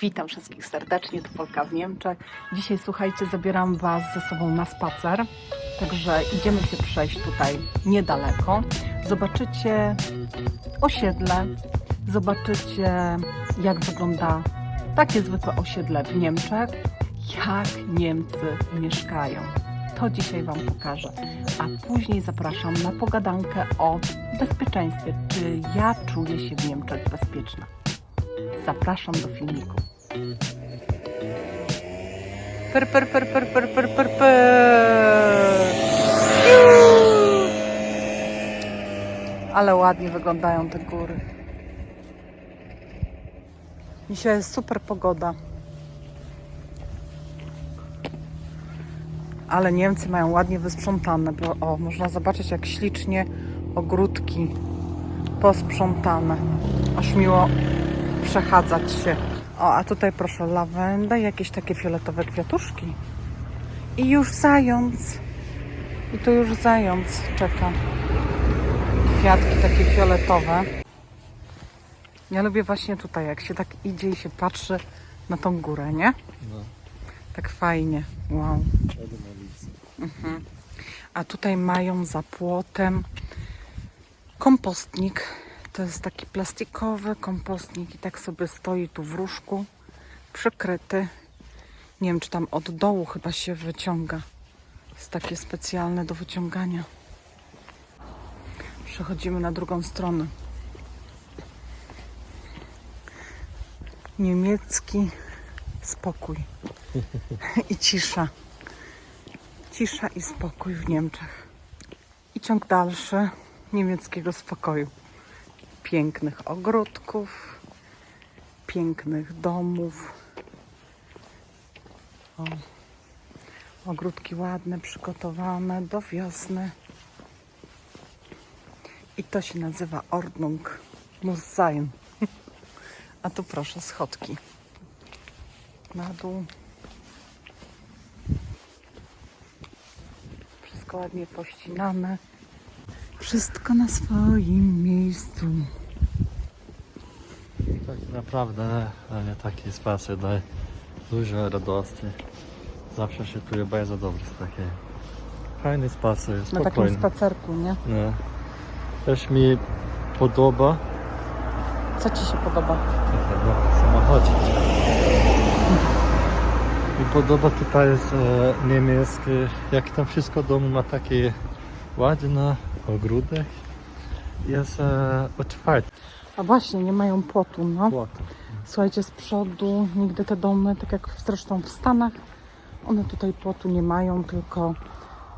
Witam wszystkich serdecznie, to Polka w Niemczech. Dzisiaj, słuchajcie, zabieram Was ze sobą na spacer, także idziemy się przejść tutaj niedaleko. Zobaczycie osiedle, zobaczycie jak wygląda takie zwykłe osiedle w Niemczech, jak Niemcy mieszkają. To dzisiaj Wam pokażę, a później zapraszam na pogadankę o bezpieczeństwie, czy ja czuję się w Niemczech bezpieczna. Zapraszam do filmiku. Per, per, per, per, per, per, per, per. Ale ładnie wyglądają te góry. Dzisiaj jest super pogoda. Ale Niemcy mają ładnie wysprzątane, bo o, można zobaczyć jak ślicznie ogródki posprzątane. Aż miło przechadzać się. O, a tutaj proszę lawendę, jakieś takie fioletowe kwiatuszki. I już zając. I tu już zając czeka. Kwiatki takie fioletowe. Ja lubię właśnie tutaj, jak się tak idzie i się patrzy na tą górę, nie? No, Tak fajnie. Wow. ulicy. A tutaj mają za płotem kompostnik. To jest taki plastikowy kompostnik i tak sobie stoi tu w różku, przykryty. Nie wiem, czy tam od dołu chyba się wyciąga. Jest takie specjalne do wyciągania. Przechodzimy na drugą stronę. Niemiecki spokój i cisza. Cisza i spokój w Niemczech. I ciąg dalszy niemieckiego spokoju. Pięknych ogródków, pięknych domów. O, ogródki ładne, przygotowane do wiosny. I to się nazywa Ordnung. Muss sein. A tu proszę schodki. Na dół. Wszystko ładnie pościnane. Wszystko na swoim miejscu. Tak naprawdę ale taki spacer daje dużo radości. Zawsze się czuję bardzo dobrze z takiej. Fajny spacer, Na takim spokojny. spacerku, nie? No. Też mi podoba Co Ci się podoba? samochodzie. Mi podoba tutaj jest e, niemiecki, jak tam wszystko dom ma takie ładne, ogródek. Jest e, otwarty. A właśnie, nie mają płotu, no. Płot. Słuchajcie, z przodu nigdy te domy, tak jak zresztą w Stanach, one tutaj płotu nie mają, tylko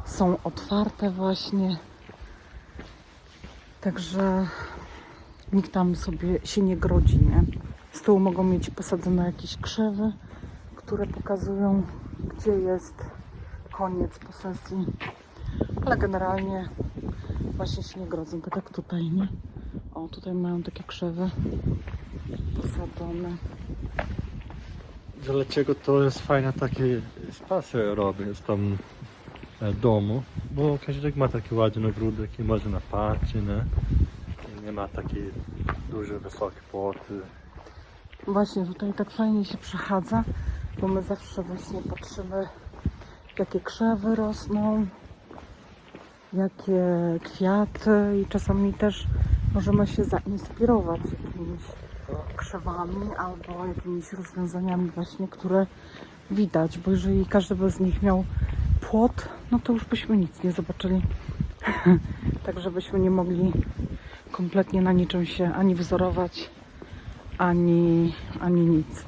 są otwarte właśnie. Także nikt tam sobie się nie grodzi, nie? Z tyłu mogą mieć posadzone jakieś krzewy, które pokazują, gdzie jest koniec posesji. Ale generalnie właśnie się nie grodzą, tak jak tutaj, nie? O, tutaj mają takie krzewy posadzone. Dlaczego to jest fajne taki spacer robić w tym e, domu? Bo każdy ma taki ładny ogródek i może na parcie, nie? I nie ma taki duży, wysoki płot. Właśnie tutaj tak fajnie się przechadza, bo my zawsze właśnie patrzymy, jakie krzewy rosną, jakie kwiaty i czasami też możemy się zainspirować jakimiś krzewami albo jakimiś rozwiązaniami właśnie, które widać, bo jeżeli każdy by z nich miał płot, no to już byśmy nic nie zobaczyli. tak, żebyśmy nie mogli kompletnie na niczym się ani wzorować, ani, ani nic.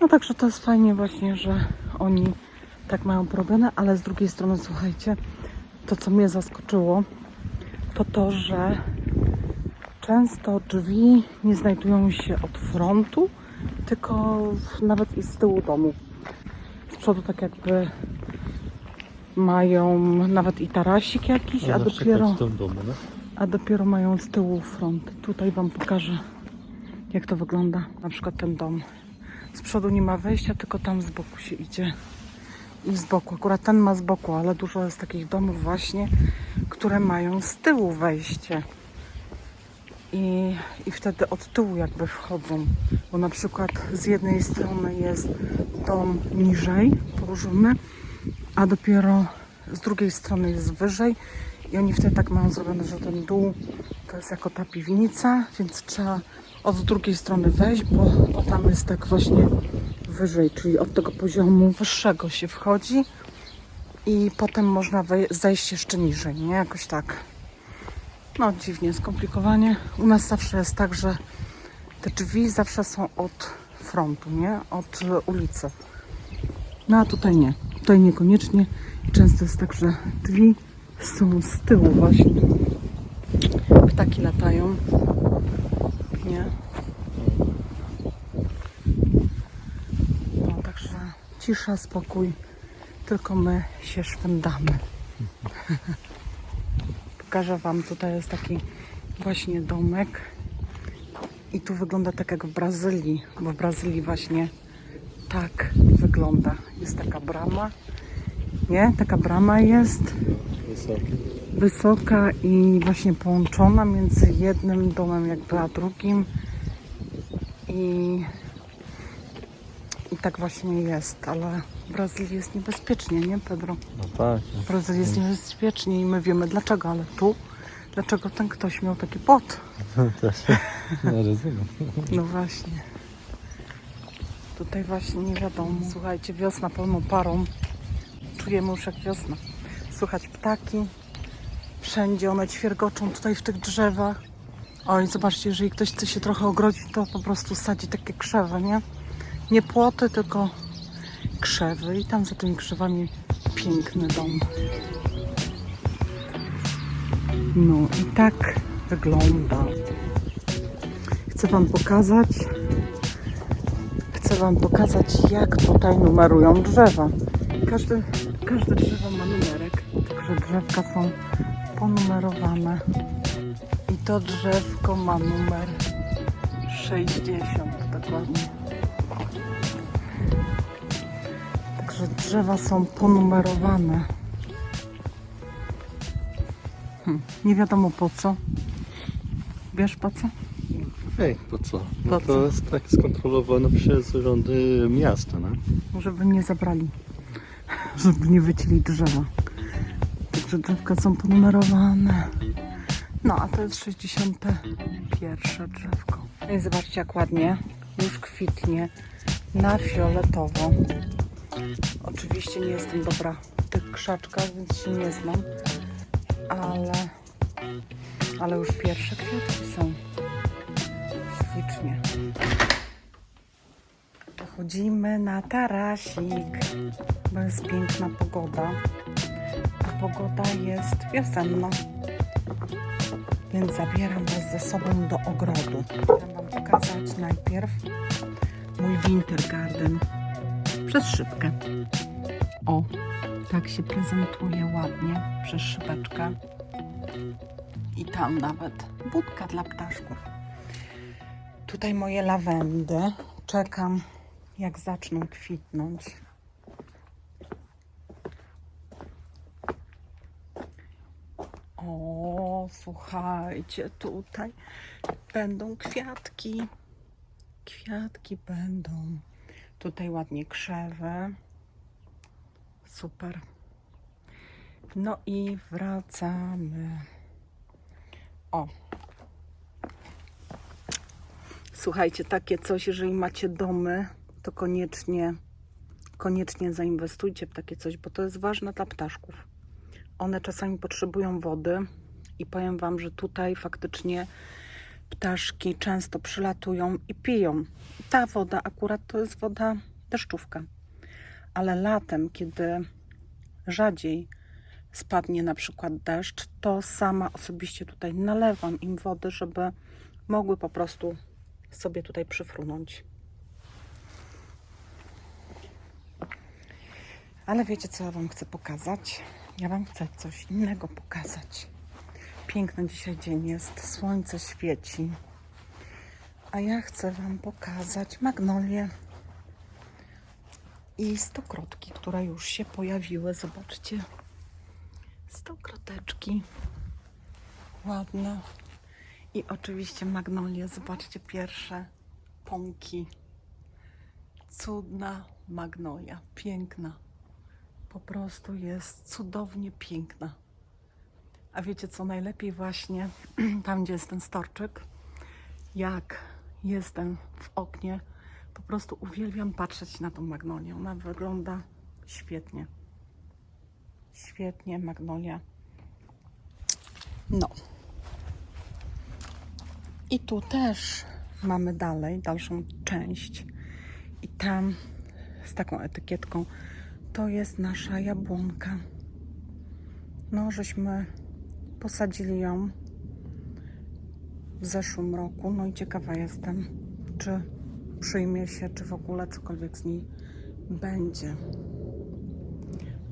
No także to jest fajnie właśnie, że oni tak mają problemy, ale z drugiej strony słuchajcie, to co mnie zaskoczyło, to to, że często drzwi nie znajdują się od frontu, tylko nawet i z tyłu domu. Z przodu tak jakby mają nawet i tarasik jakiś, a dopiero domu, a dopiero mają z tyłu front. Tutaj Wam pokażę, jak to wygląda. Na przykład ten dom. Z przodu nie ma wejścia, tylko tam z boku się idzie. I z boku. Akurat ten ma z boku, ale dużo jest takich domów właśnie, które mają z tyłu wejście. i, i wtedy od tyłu jakby wchodzą. Bo na przykład z jednej strony jest dom niżej położony, a dopiero z drugiej strony jest wyżej i oni wtedy tak mają zrobione, że ten dół to jest jako ta piwnica, więc trzeba od drugiej strony wejść, bo, bo tam jest tak właśnie wyżej, czyli od tego poziomu wyższego się wchodzi i potem można zejść jeszcze niżej, nie? Jakoś tak. No dziwnie, skomplikowanie. U nas zawsze jest tak, że te drzwi zawsze są od frontu, nie? Od ulicy. No a tutaj nie. Tutaj niekoniecznie. Często jest tak, że drzwi są z tyłu właśnie. Ptaki latają. Nie? No także cisza, spokój. Tylko my się szwendamy. Pokażę Wam, tutaj jest taki właśnie domek. I tu wygląda tak jak w Brazylii, bo w Brazylii właśnie tak wygląda. Jest taka brama. Nie? Taka brama jest Wysoki. wysoka i właśnie połączona między jednym domem jakby a drugim. I, i tak właśnie jest, ale w Brazylii jest niebezpiecznie, nie Pedro? No tak. W Brazylii jest niebezpiecznie i my wiemy dlaczego, ale tu, dlaczego ten ktoś miał taki pot? Też nie rozumiem. No właśnie. Tutaj właśnie nie wiadomo. Słuchajcie, wiosna pełną parą. Czujemy już jak wiosna. Słychać ptaki. Wszędzie one ćwiergoczą tutaj w tych drzewach. Oj, zobaczcie, jeżeli ktoś chce się trochę ogrodzić, to po prostu sadzi takie krzewy, nie? Nie płoty, tylko krzewy. I tam za tymi krzewami piękny dom. No i tak wygląda. Chcę Wam pokazać, chcę Wam pokazać, jak tutaj numerują drzewa. Każde, każde drzewo ma numerek, także drzewka są ponumerowane. I to drzewko ma numer 60 dokładnie. Także drzewa są ponumerowane. Hm, nie wiadomo po co. Wiesz po co? Ej, po co? Po No co? to jest tak skontrolowane przez rządy miasta, no. Żeby nie zabrali, żeby nie wycięli drzewa. Także drzewka są ponumerowane. No, a to jest 61 drzewko. No i zobaczcie, jak ładnie już kwitnie na fioletowo. Oczywiście nie jestem dobra w tych krzaczkach, więc się nie znam, ale, ale już pierwsze kwiatki są. Ślicznie. Chodzimy na tarasik, bo jest piękna pogoda. A pogoda jest wiosenna. Więc zabieram Was ze sobą do ogrodu. Chciałam Wam pokazać najpierw mój winter garden przez szybkę. O, tak się prezentuje ładnie przez szybeczkę. I tam nawet budka dla ptaszków. Tutaj moje lawendy. Czekam, jak zaczną kwitnąć. O, słuchajcie, tutaj będą kwiatki. Kwiatki będą. Tutaj ładnie krzewy. Super. No i wracamy. O, Słuchajcie, takie coś, jeżeli macie domy, to koniecznie, koniecznie zainwestujcie w takie coś, bo to jest ważne dla ptaszków. One czasami potrzebują wody i powiem Wam, że tutaj faktycznie ptaszki często przylatują i piją. Ta woda akurat to jest woda deszczówka, ale latem, kiedy rzadziej spadnie na przykład deszcz, to sama osobiście tutaj nalewam im wody, żeby mogły po prostu sobie tutaj przyfrunąć. Ale wiecie, co ja Wam chcę pokazać? Ja Wam chcę coś innego pokazać. Piękny dzisiaj dzień jest, słońce świeci. A ja chcę Wam pokazać magnolię i stokrotki, które już się pojawiły. Zobaczcie. Stokroteczki. Ładne. I oczywiście magnolie. Zobaczcie pierwsze pąki. Cudna magnolia. Piękna. Po prostu jest cudownie piękna. A wiecie co najlepiej właśnie tam, gdzie jest ten storczyk? Jak jestem w oknie, po prostu uwielbiam patrzeć na tą magnolię. Ona wygląda świetnie. Świetnie, magnolia. No. I tu też mamy dalej, dalszą część. I tam z taką etykietką to jest nasza jabłonka. No, żeśmy posadzili ją w zeszłym roku. No i ciekawa jestem, czy przyjmie się, czy w ogóle cokolwiek z niej będzie.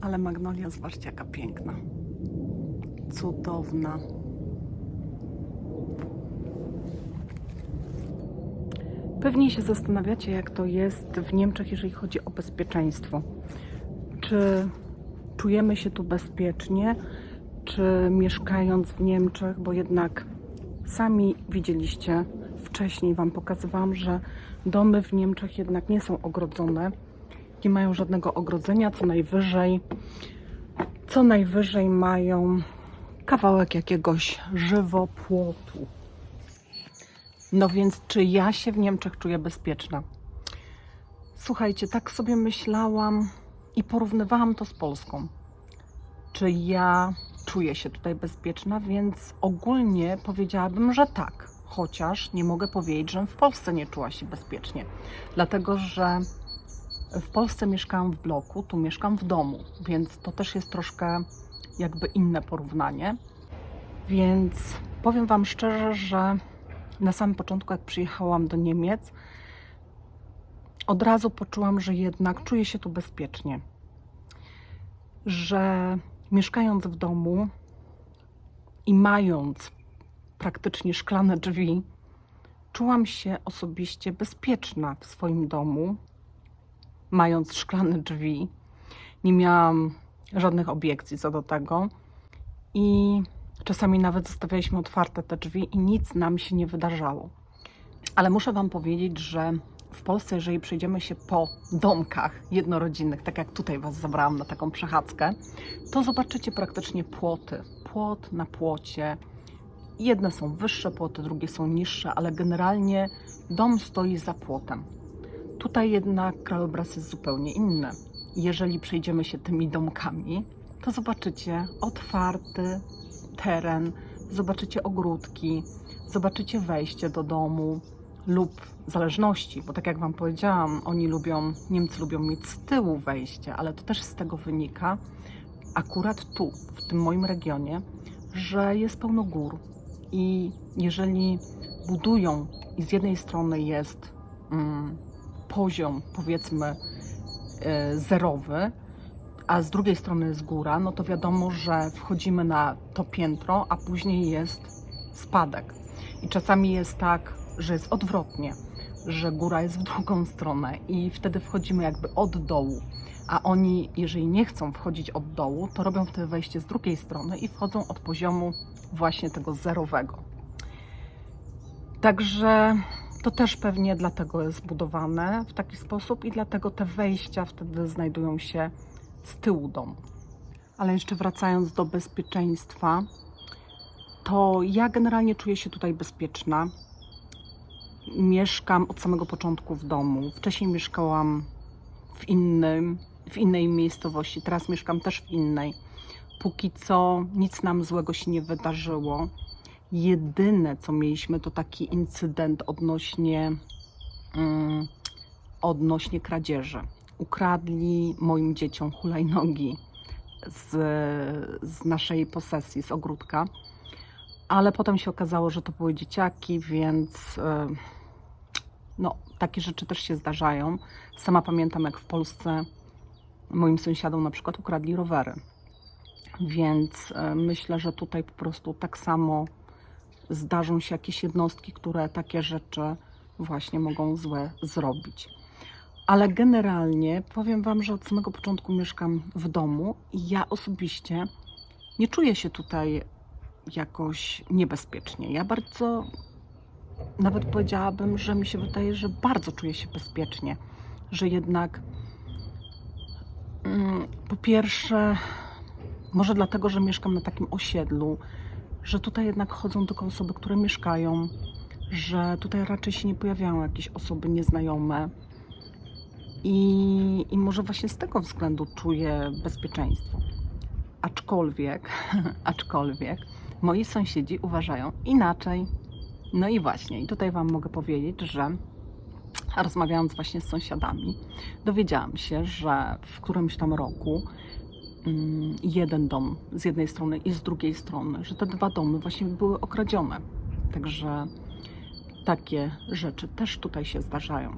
Ale magnolia, zobaczcie, jaka piękna. Cudowna. Pewnie się zastanawiacie, jak to jest w Niemczech, jeżeli chodzi o bezpieczeństwo. Czy czujemy się tu bezpiecznie, czy mieszkając w Niemczech, bo jednak sami widzieliście wcześniej, Wam pokazywałam, że domy w Niemczech jednak nie są ogrodzone, nie mają żadnego ogrodzenia, co najwyżej, co najwyżej mają kawałek jakiegoś żywopłotu. No więc, czy ja się w Niemczech czuję bezpieczna? Słuchajcie, tak sobie myślałam i porównywałam to z Polską. Czy ja czuję się tutaj bezpieczna? Więc ogólnie powiedziałabym, że tak. Chociaż nie mogę powiedzieć, że w Polsce nie czuła się bezpiecznie. Dlatego, że w Polsce mieszkałam w bloku, tu mieszkam w domu, więc to też jest troszkę jakby inne porównanie. Więc powiem Wam szczerze, że na samym początku, jak przyjechałam do Niemiec, od razu poczułam, że jednak czuję się tu bezpiecznie. Że mieszkając w domu i mając praktycznie szklane drzwi, czułam się osobiście bezpieczna w swoim domu, mając szklane drzwi. Nie miałam żadnych obiekcji co do tego. I czasami nawet zostawialiśmy otwarte te drzwi i nic nam się nie wydarzało. Ale muszę Wam powiedzieć, że w Polsce, jeżeli przejdziemy się po domkach jednorodzinnych, tak jak tutaj Was zabrałam na taką przechadzkę, to zobaczycie praktycznie płoty. Płot na płocie. Jedne są wyższe płoty, drugie są niższe, ale generalnie dom stoi za płotem. Tutaj jednak krajobraz jest zupełnie inny. Jeżeli przejdziemy się tymi domkami, to zobaczycie otwarty teren, zobaczycie ogródki, zobaczycie wejście do domu lub zależności, bo tak jak Wam powiedziałam, oni lubią, Niemcy lubią mieć z tyłu wejście, ale to też z tego wynika, akurat tu, w tym moim regionie, że jest pełno gór i jeżeli budują i z jednej strony jest mm, poziom, powiedzmy, e, zerowy, a z drugiej strony jest góra, no to wiadomo, że wchodzimy na to piętro, a później jest spadek. I czasami jest tak, że jest odwrotnie, że góra jest w drugą stronę i wtedy wchodzimy jakby od dołu. A oni, jeżeli nie chcą wchodzić od dołu, to robią wtedy wejście z drugiej strony i wchodzą od poziomu właśnie tego zerowego. Także to też pewnie dlatego jest budowane w taki sposób i dlatego te wejścia wtedy znajdują się z tyłu domu. Ale jeszcze wracając do bezpieczeństwa, to ja generalnie czuję się tutaj bezpieczna. Mieszkam od samego początku w domu. Wcześniej mieszkałam w innym, w innej miejscowości, teraz mieszkam też w innej. Póki co nic nam złego się nie wydarzyło. Jedyne, co mieliśmy, to taki incydent odnośnie, mm, odnośnie kradzieży. Ukradli moim dzieciom hulajnogi z, z naszej posesji, z ogródka. Ale potem się okazało, że to były dzieciaki, więc e, no, takie rzeczy też się zdarzają. Sama pamiętam, jak w Polsce moim sąsiadom na przykład ukradli rowery. Więc e, myślę, że tutaj po prostu tak samo zdarzą się jakieś jednostki, które takie rzeczy właśnie mogą złe zrobić. Ale generalnie powiem Wam, że od samego początku mieszkam w domu i ja osobiście nie czuję się tutaj jakoś niebezpiecznie. Ja bardzo, nawet powiedziałabym, że mi się wydaje, że bardzo czuję się bezpiecznie, że jednak mm, po pierwsze, może dlatego, że mieszkam na takim osiedlu, że tutaj jednak chodzą tylko osoby, które mieszkają, że tutaj raczej się nie pojawiają jakieś osoby nieznajome. I, I może właśnie z tego względu czuję bezpieczeństwo. Aczkolwiek, aczkolwiek moi sąsiedzi uważają inaczej. No i właśnie, i tutaj Wam mogę powiedzieć, że rozmawiając właśnie z sąsiadami, dowiedziałam się, że w którymś tam roku mm, jeden dom z jednej strony i z drugiej strony, że te dwa domy właśnie były okradzione. Także takie rzeczy też tutaj się zdarzają.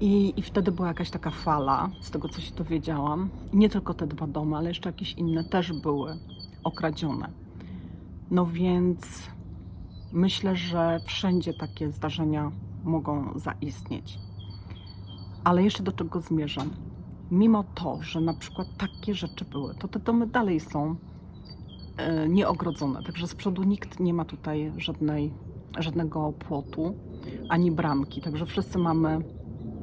I, I wtedy była jakaś taka fala, z tego co się dowiedziałam. Nie tylko te dwa domy, ale jeszcze jakieś inne też były okradzione. No więc myślę, że wszędzie takie zdarzenia mogą zaistnieć. Ale jeszcze do czego zmierzam? Mimo to, że na przykład takie rzeczy były, to te domy dalej są e, nieogrodzone. Także z przodu nikt nie ma tutaj żadnej, żadnego płotu ani bramki. Także wszyscy mamy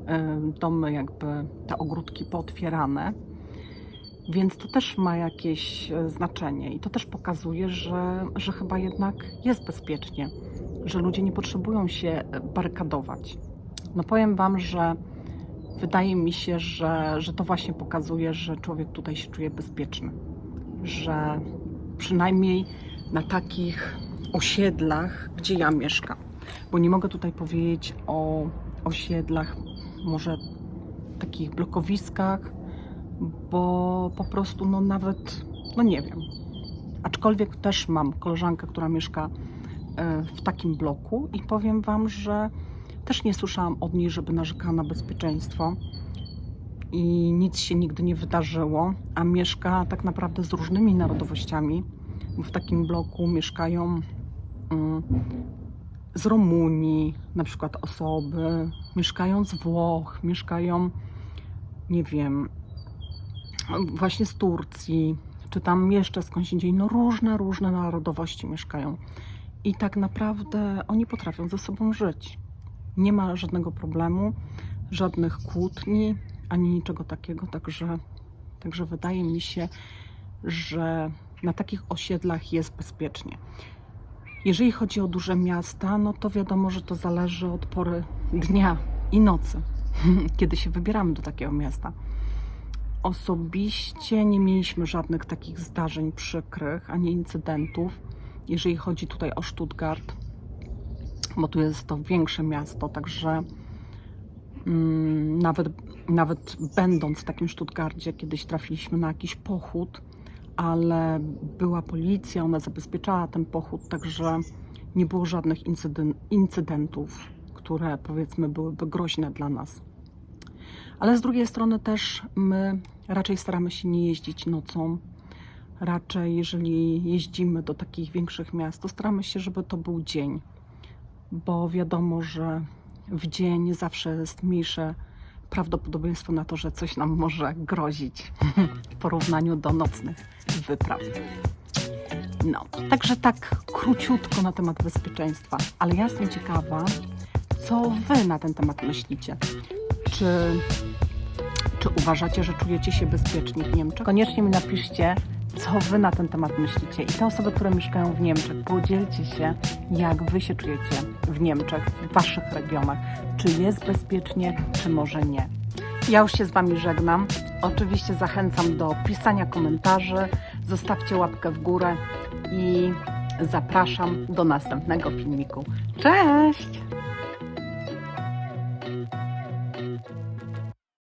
e, domy, jakby te ogródki pootwierane. Więc to też ma jakieś e, znaczenie i to też pokazuje, że, że chyba jednak jest bezpiecznie, że ludzie nie potrzebują się e, barykadować. No powiem Wam, że wydaje mi się, że, że to właśnie pokazuje, że człowiek tutaj się czuje bezpieczny, że przynajmniej na takich osiedlach, gdzie ja mieszkam, bo nie mogę tutaj powiedzieć o osiedlach, może takich blokowiskach, bo po prostu no nawet, no nie wiem. Aczkolwiek też mam koleżankę, która mieszka e, w takim bloku i powiem Wam, że też nie słyszałam od niej, żeby narzekała na bezpieczeństwo i nic się nigdy nie wydarzyło, a mieszka tak naprawdę z różnymi narodowościami, bo w takim bloku mieszkają mm, z Rumunii na przykład osoby, mieszkają z Włoch, mieszkają, nie wiem, właśnie z Turcji, czy tam jeszcze skądś indziej, no różne, różne narodowości mieszkają. I tak naprawdę oni potrafią ze sobą żyć. Nie ma żadnego problemu, żadnych kłótni, ani niczego takiego, także, także wydaje mi się, że na takich osiedlach jest bezpiecznie. Jeżeli chodzi o duże miasta, no to wiadomo, że to zależy od pory dnia i nocy, kiedy się wybieramy do takiego miasta. Osobiście nie mieliśmy żadnych takich zdarzeń przykrych, ani incydentów, jeżeli chodzi tutaj o Stuttgart, bo tu jest to większe miasto, także mm, nawet, nawet będąc w takim Stuttgarcie, kiedyś trafiliśmy na jakiś pochód, ale była policja, ona zabezpieczała ten pochód, także nie było żadnych incydentów, które powiedzmy byłyby groźne dla nas. Ale z drugiej strony też my raczej staramy się nie jeździć nocą. Raczej, jeżeli jeździmy do takich większych miast, to staramy się, żeby to był dzień, bo wiadomo, że w dzień zawsze jest mniejsze prawdopodobieństwo na to, że coś nam może grozić w porównaniu do nocnych wypraw. No, także tak króciutko na temat bezpieczeństwa, ale ja jestem ciekawa, co Wy na ten temat myślicie. Czy, czy uważacie, że czujecie się bezpieczni w Niemczech? Koniecznie mi napiszcie, co Wy na ten temat myślicie. I te osoby, które mieszkają w Niemczech, podzielcie się, jak Wy się czujecie w Niemczech, w Waszych regionach. Czy jest bezpiecznie, czy może nie. Ja już się z Wami żegnam. Oczywiście zachęcam do pisania komentarzy, zostawcie łapkę w górę i zapraszam do następnego filmiku. Cześć!